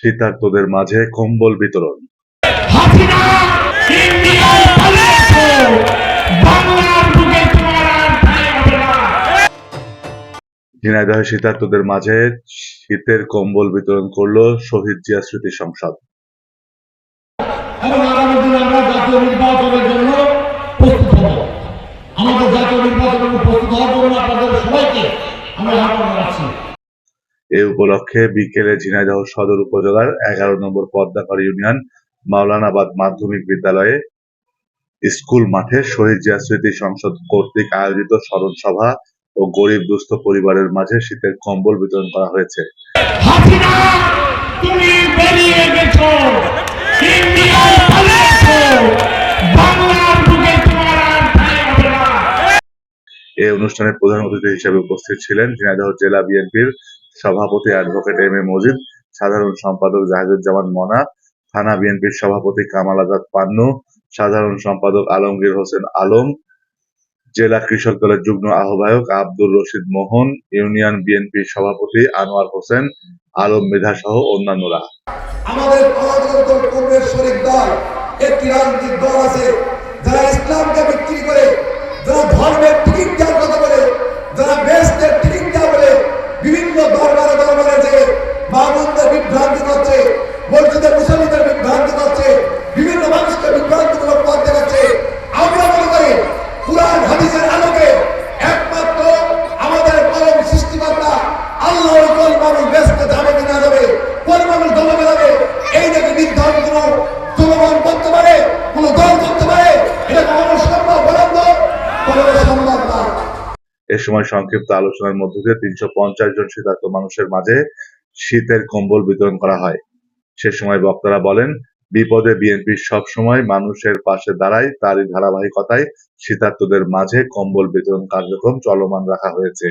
শীতার্তদের মাঝে কম্বল বিতরণ। ঝিনাইদহে শীতার্তদের মাঝে শীতের কম্বল বিতরণ করল শহীদ জিয়া স্মৃতি সংসদ। আমাদের জাতীয় নির্বাচনের এ উপলক্ষে বিকেলে ঝিনাইদহ সদর উপজেলার এগারো নম্বর পদ্মাপাড়ি ইউনিয়ন মাওলানাবাদ মাধ্যমিক বিদ্যালয়ে স্কুল মাঠে শহীদ জিয়া স্মৃতি সংসদ কর্তৃক আয়োজিত স্মরণ সভা ও গরিব দুস্থ পরিবারের মাঝে শীতের কম্বল বিতরণ করা হয়েছে। তুমি বেরিয়ে গেছো। এই অনুষ্ঠানে প্রধান অতিথি হিসেবে উপস্থিত ছিলেন ঝিনাইদহ জেলা বিএনপির সভাপতি অ্যাডভোকেট এম এ মজিদ, সাধারণ সম্পাদক জাহিদুজ্জামান মনা, থানা বিএনপির সভাপতি কামাল আজাদ পান্নু, সাধারণ সম্পাদক আলমগীর হোসেন আলম, জেলা কৃষক দলের যুগ্ম আহ্বায়ক আব্দুর রশিদ মোহন, ইউনিয়ন বিএনপির সভাপতি আনোয়ার হোসেন, আলম মৃধা সহ অন্যান্যরা। আমাদের দল, একটি রাজনৈতিক দল আছে, যারা ইসলামকে বিক্রি করে পথ দেখাচ্ছে। আমরা মনে করি কুরআন হাদিসের আলোকে একমাত্র আমাদের সৃষ্টিকর্তা আল্লাহর কোন মানুষ ব্যস্ত যাবে কি না যাবে কোন মানুষ যাবে এই নির্ধারণ করতে পারে দল করতে পারে? এটা কখনো সম্ভব না। এ সময় সংক্ষিপ্ত আলোচনার মধ্য দিয়ে তিনশো পঞ্চাশ জন শীতার্ত মানুষের মাঝে শীতের কম্বল বিতরণ করা হয়। সে সময় বক্তারা বলেন বিপদে বিএনপি সব সময় মানুষের পাশে দাঁড়ায়, তারই ধারাবাহিকতায় শীতার্তদের মাঝে কম্বল বিতরণ কার্যক্রম চলমান রাখা হয়েছে।